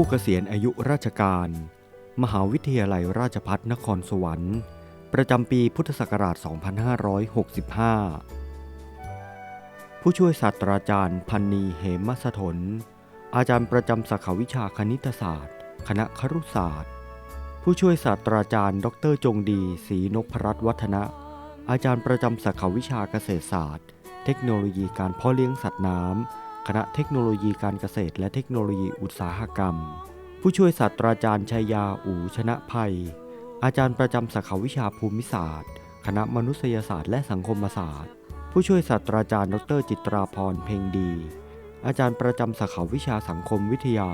ผู้เกษียณอายุราชการ มหาวิทยาลัยราชภัฏนครสวรรค์ ประจำปีพุทธศักราช 2565 ผู้ช่วยศาสตราจารย์พันนีเหมสถน อาจารย์ประจำสาขาวิชาคณิตศาสตร์ คณะครุศาสตร์ ผู้ช่วยศาสตราจารย์ ดรจงดีศรีนพรัตน์วัฒนะ อาจารย์ประจำสาขาวิชาเกษตรศาสตร์ เทคโนโลยีการเพาะเลี้ยงสัตว์น้ำ คณะเทคโนโลยีการเกษตร และเทคโนโลยีอุตสาหกรรม ผู้ช่วยศาสตราจารย์ชัยยาอูชนะภัย อาจารย์ประจำสาขาวิชาภูมิศาสตร์ คณะมนุษยศาสตร์และสังคมศาสตร์ ผู้ช่วยศาสตราจารย์ ดรจิตราพรเพ็งดี อาจารย์ประจำสาขาวิชาสังคมวิทยา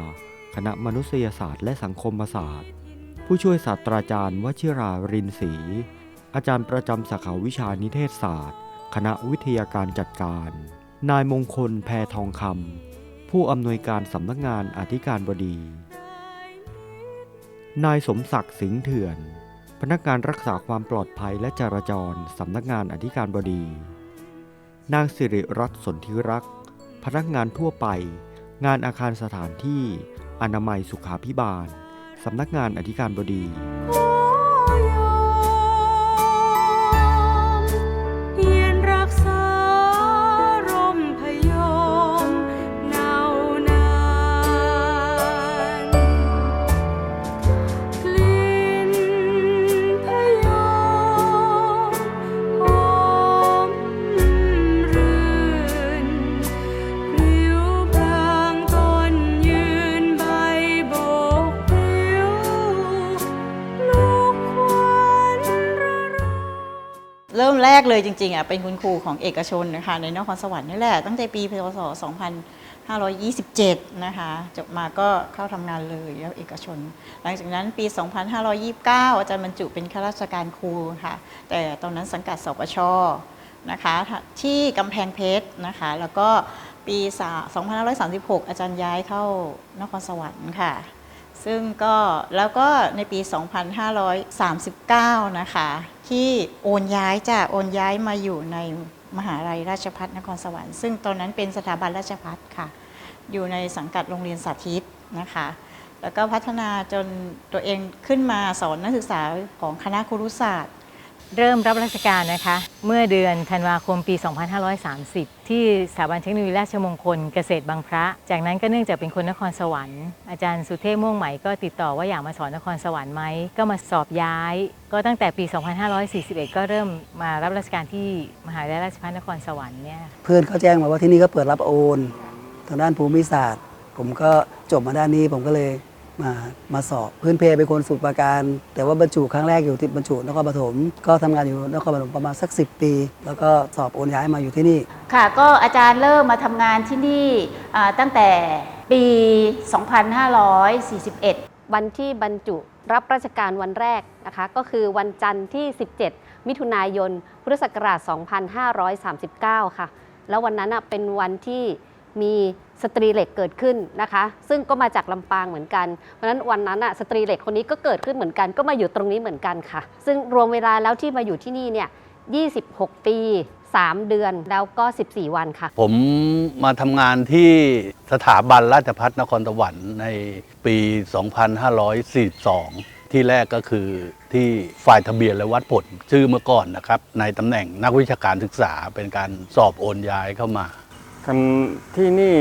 คณะมนุษยศาสตร์และสังคมศาสตร์ ผู้ช่วยศาสตราจารย์วชิรารินศรีอาจารย์ประจำสาขาวิชานิเทศศาสตร์ คณะวิทยาการจัดการ นายมงคลแพทองคำผู้อำนวยการสำนักงานอธิการบดี นายสมศักดิ์สิงห์เถื่อน พนักงานรักษาความปลอดภัยและจราจรสำนักงานอธิการบดี นางสิริรัตน์สนธิรักษ์ พนักงานทั่วไป งานอาคารสถานที่ อนามัยสุขาพิบาลสำนักงานอธิการบดี เริ่มแรกเลยจริงๆอะเป็นคุณครูของเอกชนนะคะในนครสวรรค์นี่แหละ ตั้งแต่ปีพศ 2527 นะคะจบมาก็เข้าทำงานเลยแล้วเอกชน หลังจากนั้นปี 2529 อาจารย์บรรจุเป็นข้าราชการครูค่ะ แต่ตอนนั้นสังกัดสปชนะคะที่กำแพงเพชรนะคะ แล้วก็ปี 2536 อาจารย์ย้ายเข้านครสวรรค์ค่ะ ซึ่งก็แล้วก็ในปี 2539 นะคะ ที่โอนย้ายจากโอนย้ายมาอยู่ในมหาลัยราชพัฒนครสวรรค์ซึ่งตอนนั้นเป็นสถาบันราชพัฒค่ะ อยู่ในสังกัดโรงเรียนสาธิตนะคะ แล้วก็พัฒนาจนตัวเองขึ้นมาสอนนักศึกษาของคณะครุศาสตร์ เริ่มรับราชการนะคะ เมื่อเดือนธันวาคมปี 2530 ที่สถาบันเทคโนโลยีราชมงคลเกษตรบางพระ จากนั้นก็เนื่องจากเป็นคนนครสวรรค์ อาจารย์สุเทพม่วงไหมก็ติดต่อว่าอยากมาสอนนครสวรรค์ไหม ก็มาสอบย้าย ก็ตั้งแต่ปี 2541 ก็เริ่มมารับราชการที่มหาวิทยาลัยราชภัฏนครสวรรค์เนี่ยเพื่อนเขาแจ้งมาว่าที่นี่ก็เปิดรับโอน ทางด้านภูมิศาสตร์ ผมก็จบมาด้านนี้ผมก็เลย มามาสอบพื้นเพเป็นคนสมุทรปราการ แต่ว่าบรรจุครั้งแรกอยู่ที่บรรจุนครปฐมก็ทำงานอยู่นครปฐมประมาณสัก 10 ปี แล้วก็สอบโอนย้ายมาอยู่ที่นี่ ค่ะ ก็อาจารย์เริ่มมาทำงานที่นี่อ่าตั้งแต่ปี 2541 วันที่บรรจุรับราชการวันแรกนะคะ ก็คือวันจันทร์ที่ 17 มิถุนายน พุทธศักราช 2539 ค่ะ แล้ววันนั้นน่ะเป็นวันที่ มีสตรีเหล็กเกิดขึ้นนะคะ ซึ่งก็มาจากลำปางเหมือนกัน เพราะฉะนั้นวันนั้นน่ะสตรีเหล็กคนนี้ก็เกิดขึ้นเหมือนกัน ก็มาอยู่ตรงนี้เหมือนกันค่ะ ซึ่งรวมเวลาแล้วที่มาอยู่ที่นี่เนี่ย 26 ปี 3 เดือนแล้วก็ 14 วันค่ะ ผมมาทำงานที่สถาบันราชพัฒนครสวรรค์ในปี 2542 ที่แรกก็คือที่ฝ่ายทะเบียนและวัดผลชื่อเมื่อก่อนนะครับ ในตำแหน่งนักวิชาการศึกษาเป็นการสอบโอนย้ายเข้ามา ทำที่นี่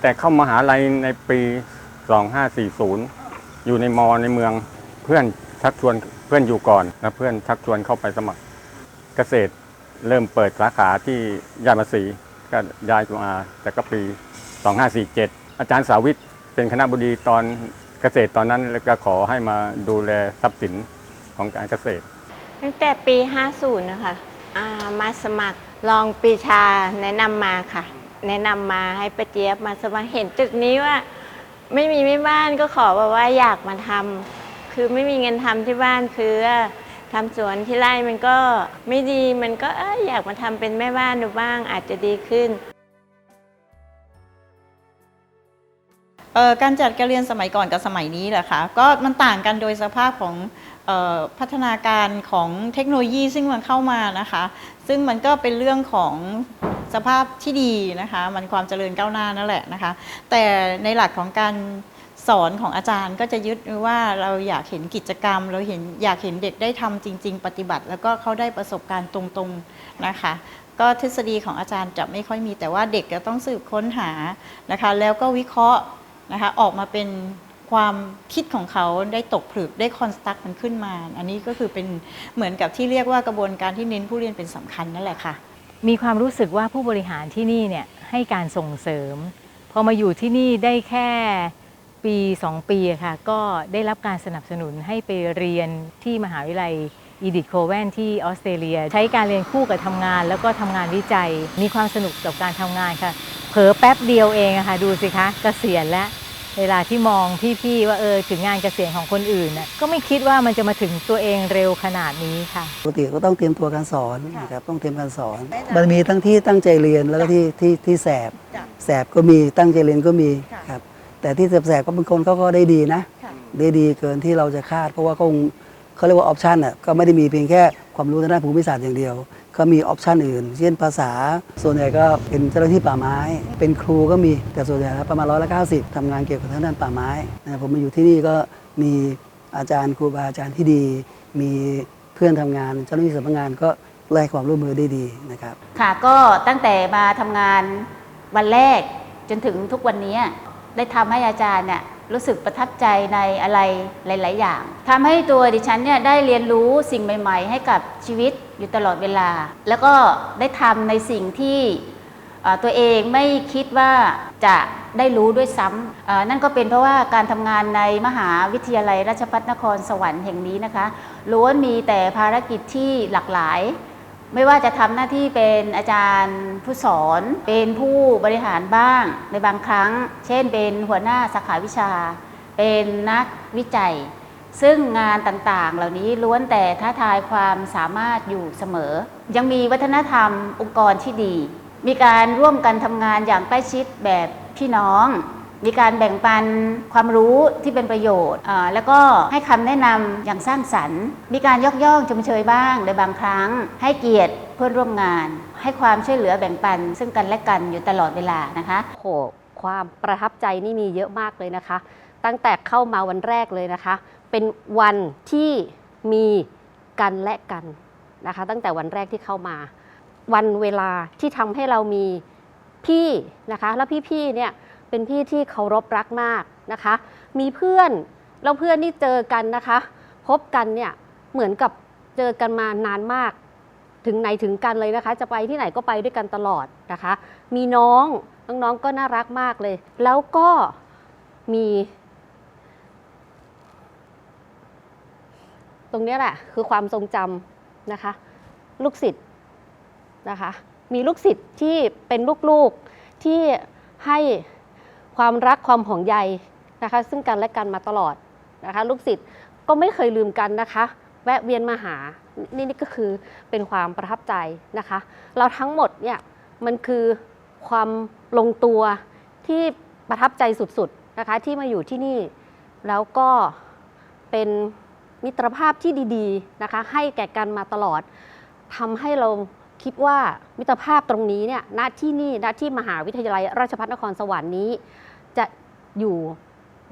แต่เข้ามหาลัยในปี 2540 อยู่ในมอในเมืองเพื่อนชักชวนเพื่อนอยู่ก่อนแล้วเพื่อนชักชวนเข้าไปสมัครเกษตรเริ่มเปิดสาขาที่ยานมาศรีก็ย้ายมาแต่ก็ปี 2547 อาจารย์สาวิทย์เป็นคณะบดีตอนเกษตรตอนนั้นแล้วก็ขอให้มาดูแลทรัพย์สินของการเกษตร ตั้งแต่ปี 50 นะคะ มาสมัครลองปีชาแนะนำมาค่ะ แนะนำมาให้ป้าเจี๊ยบมาสมัครเห็นจุดนี้ว่า ไม่มีแม่บ้านก็ขอบอกว่าอยากมาทำคือไม่มีเงินทำที่บ้านคือทำสวนที่ไร่มันก็ไม่ดีมันก็เอยอยากมาทำเป็นแม่บ้านดูบ้างอาจจะดีขึ้น เอ่อการจัดการเรียนสมัยก่อนกับสมัยนี้แหละค่ะก็มันต่างกันโดยสภาพของเออพัฒนาการของเทคโนโลยีซึ่งมันเข้ามานะคะ ซึ่งมันก็เป็นเรื่องของ สภาพที่ดีนะคะ มันความเจริญก้าวหน้านั่นแหละนะคะ แต่ในหลักของการสอนของอาจารย์ก็จะยึดว่าเราอยากเห็นกิจกรรม เราเห็นอยากเห็นเด็กได้ทำจริง ๆ ปฏิบัติ แล้วก็เขาได้ประสบการณ์ตรงๆนะคะ ก็ทฤษฎีของอาจารย์จะไม่ค่อยมีแต่ว่าเด็กจะต้องสืบค้นหานะคะ แล้วก็วิเคราะห์นะคะออกมาเป็นความคิดของเขาได้ตกผลึกได้คอนสตักมันขึ้นมา อันนี้ก็คือเป็นเหมือนกับที่เรียกว่ากระบวนการที่เน้นผู้เรียนเป็นสำคัญนั่นแหละค่ะ มีความรู้สึกว่าผู้บริหารที่นี่เนี่ยให้การส่งเสริม พอมาอยู่ที่นี่ได้แค่ปี 2 ปีค่ะ ก็ได้รับการสนับสนุนให้ไปเรียนที่มหาวิทยาลัยอีดิทโคแวนที่ออสเตรเลีย ใช้การเรียนคู่กับทำงาน แล้วก็ทำงานวิจัย มีความสนุกกับการทำงานค่ะ เผลอแป๊บเดียวเองค่ะ ดูสิคะเกษียณแล้ว เวลาที่มองพี่ๆว่าเออถึงงานเกษียณของคนอื่นน่ะก็ไม่คิดว่ามันจะมาถึงตัวเองเร็วขนาดนี้ค่ะ ปกติก็ต้องเตรียมตัวการสอนนะครับต้องเตรียมการสอน มันมีทั้งที่ตั้งใจเรียนแล้วก็ที่ที่ที่แสบจ้ะแสบก็มีตั้งใจเรียนก็มีค่ะครับแต่ที่แสบๆก็บางคนเขาก็ได้ดีนะค่ะได้ดีเกินที่เราจะคาด เพราะว่าก็คงเขาเรียกว่าออปชันอะก็ไม่ได้มีเพียงแค่ความรู้ทางด้านภูมิศาสตร์อย่างเดียว ก็มีออปชันอื่น เช่นภาษา ส่วนใหญ่ก็เป็นเจ้าหน้าที่ป่าไม้ เป็นครูก็มี แต่ส่วนใหญ่แล้วประมาณร้อยละเก้าสิบทำงานเกี่ยวกับทางด้านป่าไม้นะผมมาอยู่ที่นี่ก็มีอาจารย์ครูบาอาจารย์ที่ดี มีเพื่อนทำงาน เจ้าหน้าที่สำนักงานก็ให้ความร่วมมือได้ดีนะครับ ค่ะก็ตั้งแต่มาทำงานวันแรกจนถึงทุกวันนี้ได้ทำให้อาจารย์เนี่ย รู้สึกประทับใจในอะไรหลาย ๆ อย่างทำให้ตัวดิฉันเนี่ยได้เรียนรู้สิ่งใหม่ ๆ ให้กับชีวิตอยู่ตลอดเวลา แล้วก็ได้ทำในสิ่งที่ตัวเองไม่คิดว่าจะได้รู้ด้วยซ้ำนั่นก็เป็นเพราะว่าการทำงานในมหาวิทยาลัยราชภัฏนครสวรรค์แห่งนี้นะคะล้วนมีแต่ภารกิจที่หลากหลาย ไม่ว่าจะทำหน้าที่เป็นอาจารย์ผู้สอน เป็นผู้บริหารบ้างในบางครั้ง เช่น เป็นหัวหน้าสาขาวิชา เป็นนักวิจัย ซึ่งงานต่างๆ เหล่านี้ล้วนแต่ท้าทายความสามารถอยู่เสมอ ยังมีวัฒนธรรมองค์กรที่ดี มีการร่วมกันทำงานอย่างใกล้ชิดแบบพี่น้อง มีการแบ่งปันความรู้ที่เป็นประโยชน์ แล้วก็ให้คำแนะนำอย่างสร้างสรรค์ มีการยกย่องชมเชยบ้างในบางครั้ง ให้เกียรติเพื่อนร่วมงาน ให้ความช่วยเหลือแบ่งปัน ซึ่งกันและกันอยู่ตลอดเวลานะคะโหความประทับใจนี่มีเยอะมากเลยนะคะ ตั้งแต่เข้ามาวันแรกเลยนะคะ เป็นวันที่มีกันและกันนะคะ ตั้งแต่วันแรกที่เข้ามา วันเวลาที่ทำให้เรามีพี่นะคะ แล้วพี่ๆเนี่ย เป็นพี่ที่เคารพรักมากนะคะ มีเพื่อนแล้วเพื่อนนี่เจอกันนะคะ พบกันเนี่ยเหมือนกับเจอกันมานานมาก ถึงไหนถึงกันเลยนะคะ จะไปที่ไหนก็ไปด้วยกันตลอดนะคะ มีน้องน้องๆก็น่ารักมากเลย แล้วก็มีตรงนี้แหละคือความทรงจำนะคะ ลูกศิษย์นะคะ มีลูกศิษย์ที่เป็นลูกๆที่ให้ ความรักความห่วงใยนะคะ ซึ่งกันและกันมาตลอดนะคะ ลูกศิษย์ก็ไม่เคยลืมกันนะคะ แวะเวียนมาหานี่นี่ก็คือเป็นความประทับใจนะคะ เราทั้งหมดเนี่ยมันคือความลงตัวที่ประทับใจสุดๆนะคะที่มาอยู่ที่นี่ แล้วก็เป็นมิตรภาพที่ดีๆนะคะ ให้แก่กันมาตลอดทำให้เราคิดว่ามิตรภาพตรงนี้เนี่ยณที่นี่ณที่มหาวิทยาลัยราชภัฏนครสวรรค์นี้ อยู่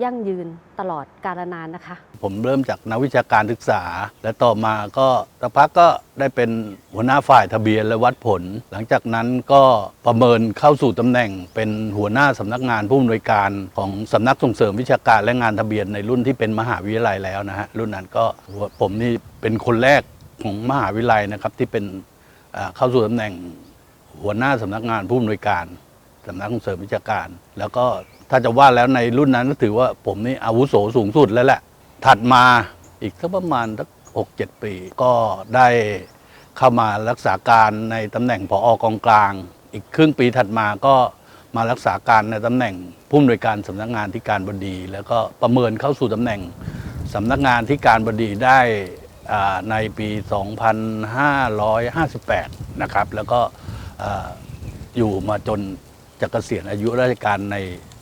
ยั่งยืนตลอดกาลนานนะคะ ผมเริ่มจากนักวิชาการศึกษา และต่อมาก็สักพักก็ได้เป็นหัวหน้าฝ่ายทะเบียนและวัดผล หลังจากนั้นก็ประเมินเข้าสู่ตำแหน่ง เป็นหัวหน้าสำนักงานผู้อำนวยการของสำนักส่งเสริมวิชาการและงานทะเบียนในรุ่นที่เป็นมหาวิทยาลัยแล้วนะฮะรุ่นนั้นก็ผมนี่เป็นคนแรกของมหาวิทยาลัยนะครับที่เป็นเข้าสู่ตำแหน่งหัวหน้าสำนักงานผู้อำนวยการสำนักส่งเสริมวิชาการ แล้วก็ ถ้าจะว่าแล้วในรุ่นนั้นก็ถือว่าผมนี่อาวุโสสูงสุดแล้วแหละ ถัดมาอีกสักประมาณสักหกเจ็ดปี ก็ได้เข้ามารักษาการในตำแหน่งผออกองกลาง อีกครึ่งปีถัดมาก็มารักษาการในตำแหน่งผู้อำนวยการสำนักงานที่การบดี แล้วก็ประเมินเข้าสู่ตำแหน่งสำนักงานที่การบดีได้ในปี 2558 นะครับ แล้วก็อ่าอยู่มาจนจะเกษียณอายุราชการใน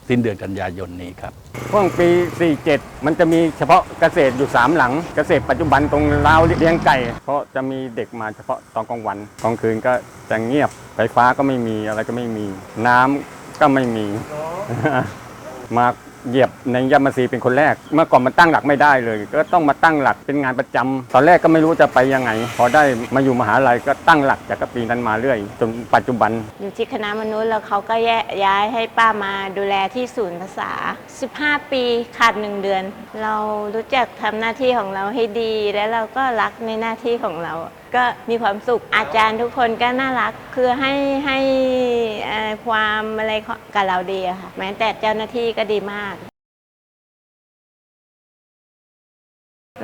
สิ้นเดือนกันยายนนี้ครับช่วงปี 47 มันจะมีเฉพาะเกษตรอยู่ 3 หลัง เกษตรปัจจุบันตรงราวเลี้ยงไก่ เพราะจะมีเด็กมาเฉพาะตอนกลางวันกลางคืนก็จะเงียบไฟฟ้าก็ไม่มีอะไรก็ไม่มี น้ำก็ไม่มี มา เหยียบในยามาซีเป็นคนแรก เมื่อก่อนมันตั้งหลักไม่ได้เลย ก็ต้องมาตั้งหลักเป็นงานประจำตอนแรกก็ไม่รู้จะไปยังไง พอได้มาอยู่มหาลัยก็ตั้งหลักจากปีนั้นมาเรื่อย จนปัจจุบัน อยู่ที่คณะมนุษย์แล้วเขาก็แยย้ายให้ป้ามาดูแลที่ศูนย์ภาษา 15 ปีขาดหนึ่งเดือน เรารู้จักทำหน้าที่ของเราให้ดี แล้วเราก็รักในหน้าที่ของเราก็มีความสุขอาจารย์ทุกคนก็น่ารัก คือให้ให้เอ่อความอะไรกับเราดีอะค่ะแม้แต่เจ้าหน้าที่ก็ดีมาก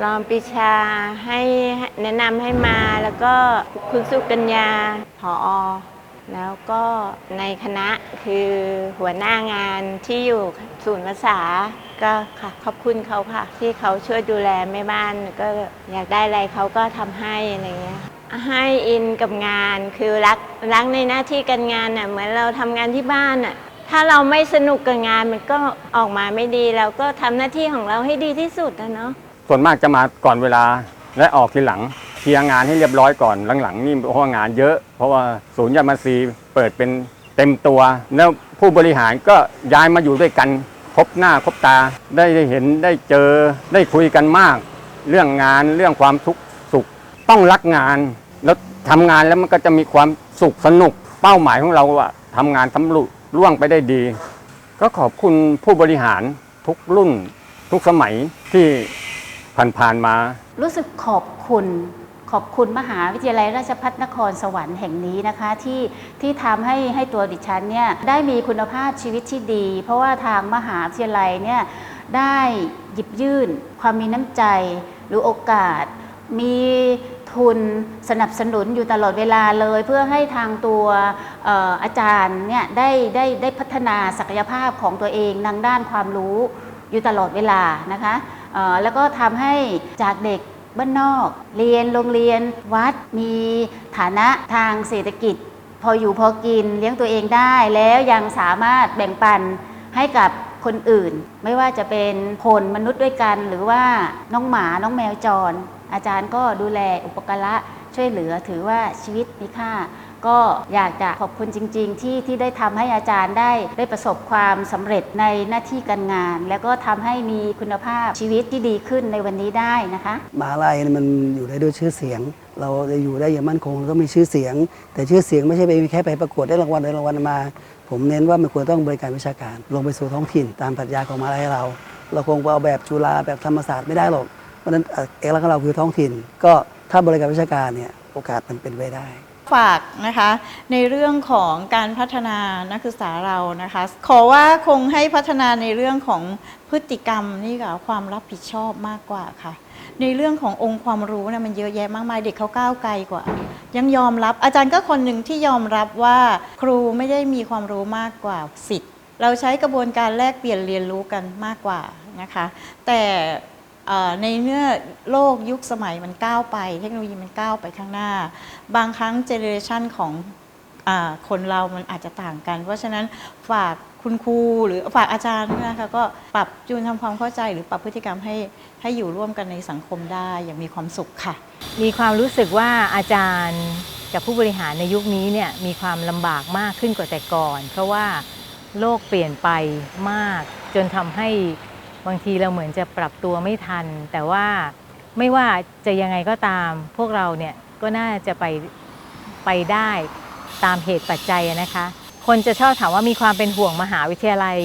รองปีชาให้แนะนำให้มาแล้วก็คุณสุกัญญาผออ แล้วก็ในคณะคือหัวหน้างานที่อยู่ศูนย์ภาษาก็ค่ะขอบคุณเขาค่ะ ที่เขาช่วยดูแลแม่บ้านก็อยากได้อะไรเขาก็ทำให้อะไรเงี้ยให้อินกับงานคือรักรักในหน้าที่การงานน่ะเหมือนเราทำงานที่บ้านน่ะถ้าเราไม่สนุกกับงานมันก็ออกมาไม่ดีเราก็ทำหน้าที่ของเราให้ดีที่สุดนะเนาะส่วนมากจะมาก่อนเวลาและออกทีหลัง เคลียร์งานให้เรียบร้อยก่อนหลังๆนี่เพราะว่างานเยอะ เพราะว่าศูนย์ยามาซีเปิดเป็นเต็มตัว แล้วผู้บริหารก็ย้ายมาอยู่ด้วยกันพบหน้าพบตาได้เห็นได้เจอได้คุยกันมาก เรื่องงานเรื่องความทุกข์สุข ต้องรักงาน แล้วทำงานแล้วมันก็จะมีความสุขสนุก เป้าหมายของเราอะทำงานสำลุล่วงไปได้ดี ก็ขอบคุณผู้บริหารทุกรุ่น ทุกสมัยที่ผ่านๆมา รู้สึกขอบคุณ ขอบคุณมหาวิทยาลัยราชภัฏนครสวรรค์แห่งนี้นะคะที่ที่ทำให้ให้ตัวดิฉันเนี่ยได้มีคุณภาพชีวิตที่ดี เพราะว่าทางมหาวิทยาลัยเนี่ยได้หยิบยื่น ความมีน้ำใจหรือโอกาส มีทุนสนับสนุนอยู่ตลอดเวลาเลย เพื่อให้ทางตัวอาจารย์เนี่ยได้ได้ได้พัฒนาศักยภาพของตัวเองทางด้านความรู้อยู่ตลอดเวลานะคะแล้วก็ทำให้จากเด็ก บ้านนอก เรียนโรงเรียนวัดมีฐานะทางเศรษฐกิจ พออยู่พอกินเลี้ยงตัวเองได้แล้วยังสามารถแบ่งปันให้กับคนอื่น ไม่ว่าจะเป็นคนมนุษย์ด้วยกัน หรือว่าน้องหมาน้องแมวจร อาจารย์ก็ดูแลอุปการะช่วยเหลือถือว่าชีวิตมีค่า ก็อยากจะขอบคุณจริง ๆ ที่ที่ได้ทำให้อาจารย์ได้ได้ประสบความสำเร็จในหน้าที่การงาน แล้วก็ทำให้มีคุณภาพชีวิตที่ดีขึ้นในวันนี้ได้นะคะมหาลัยมันอยู่ได้ด้วยชื่อเสียง เราจะอยู่ได้อย่างมั่นคงเราต้องมีชื่อเสียง แต่ชื่อเสียงไม่ใช่ไปแค่ไปประกวดได้รางวัลได้รางวัลมา ผมเน้นว่ามันควรต้องบริการวิชาการ ลงไปสู่ท้องถิ่น ตามปรัชญาของมหาลัยเรา เราคงเอาแบบจุฬาแบบธรรมศาสตร์ไม่ได้หรอกเพราะฉะนั้นเอ่อเอกลักษณ์ของเราคือท้องถิ่น ก็ถ้าบริการวิชาการเนี่ยโอกาสมันเป็นไปได้ ฝากนะคะในเรื่องของการพัฒนานักศึกษาเรานะคะ ขอว่าคงให้พัฒนาในเรื่องของพฤติกรรมนี่กับความรับผิดชอบมากกว่าค่ะ ในเรื่องขององค์ความรู้นะมันเยอะแยะมากมายเด็กเขาก้าวไกลกว่า ยังยอมรับอาจารย์ก็คนหนึ่งที่ยอมรับว่าครูไม่ได้มีความรู้มากกว่าสิทธิ์ เราใช้กระบวนการแลกเปลี่ยนเรียนรู้กันมากกว่านะคะ แต่ ในเมื่อโลกยุคสมัยมันก้าวไป เทคโนโลยีมันก้าวไปข้างหน้า บางครั้งเจเนเรชันของอคนเรามันอาจจะต่างกัน เพราะฉะนั้นฝากคุณครูหรือฝากอาจารย์นะคะก็ปรับจูนทำความเข้าใจหรือปรับพฤติกรรมให้ให้อยู่ร่วมกันในสังคมได้อย่างมีความสุขค่ะ มีความรู้สึกว่าอาจารย์กับผู้บริหารในยุคนี้เนี่ยมีความลำบากมากขึ้นกว่าแต่ก่อน เพราะว่าโลกเปลี่ยนไปมากจนทำให้ บางทีเราเหมือนจะปรับตัวไม่ทัน แต่ว่าไม่ว่าจะยังไงก็ตาม พวกเราเนี่ยก็น่าจะไปไปได้ตามเหตุปัจจัยนะคะ คนจะชอบถามว่ามีความเป็นห่วงมหาวิทยาลัย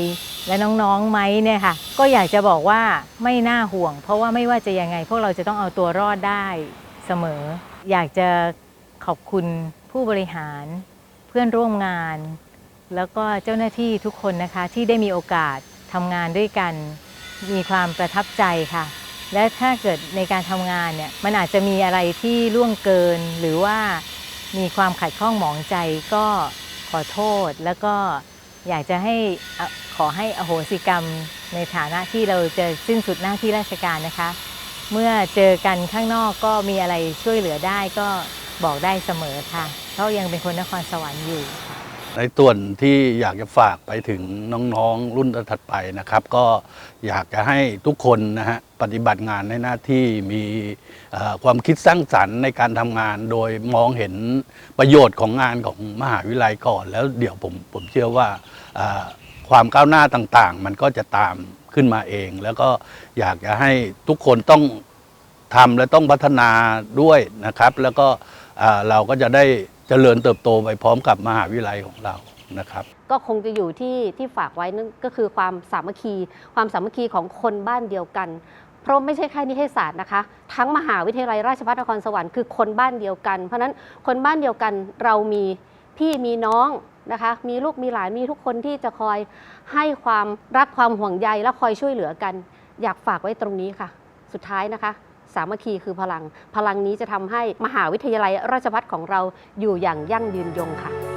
และน้องๆไหมเนี่ยค่ะ ก็อยากจะบอกว่าไม่น่าห่วง เพราะว่าไม่ว่าจะยังไง พวกเราจะต้องเอาตัวรอดได้เสมอ อยากจะขอบคุณผู้บริหาร เพื่อนร่วมงาน แล้วก็เจ้าหน้าที่ทุกคนนะคะที่ได้มีโอกาสทำงานด้วยกัน มีความประทับใจค่ะ และถ้าเกิดในการทำงานเนี่ยมันอาจจะมีอะไรที่ล่วงเกิน หรือว่ามีความขัดข้องหมองใจก็ขอโทษ แล้วก็อยากจะให้อขอให้อโหสิกรรมในฐานะที่เราจะสิ้นสุดหน้าที่ราชการนะคะ เมื่อเจอกันข้างนอกก็มีอะไรช่วยเหลือได้ก็บอกได้เสมอค่ะ เพราะยังเป็นคนนครสวรรค์อยู่ ในส่วนที่อยากจะฝากไปถึงน้องๆรุ่นถัดไปนะครับ ก็อยากจะให้ทุกคนนะฮะปฏิบัติงานในหน้าที่มีความคิดสร้างสรรค์ในการทำงาน โดยมองเห็นประโยชน์ของงานของมหาวิทยาลัยก่อน แล้วเดี๋ยวผมผมเชื่อว่าความก้าวหน้าต่างๆ มันก็จะตามขึ้นมาเอง แล้วก็อยากจะให้ทุกคนต้องทำและต้องพัฒนาด้วยนะครับ แล้วก็เราก็จะได้ เจริญเติบโตไปพร้อมกับมหาวิทยาลัยของเรานะครับ ก็คงจะอยู่ที่ที่ฝากไว้นั่นก็คือความสามัคคี ความสามัคคีของคนบ้านเดียวกัน เพราะไม่ใช่แค่นิเทศศาสตร์นะคะ ทั้งมหาวิทยาลัยราชภัฏนครสวรรค์คือคนบ้านเดียวกัน เพราะฉะนั้นคนบ้านเดียวกันเรามีพี่มีน้องนะคะมีลูกมีหลานมีทุกคนที่จะคอยให้ความรักความห่วงใยและคอยช่วยเหลือกัน อยากฝากไว้ตรงนี้ค่ะ สุดท้ายนะคะ สามัคคีคือพลัง พลังนี้จะทำให้มหาวิทยาลัยราชภัฏของเราอยู่อย่างยั่งยืนยงค่ะ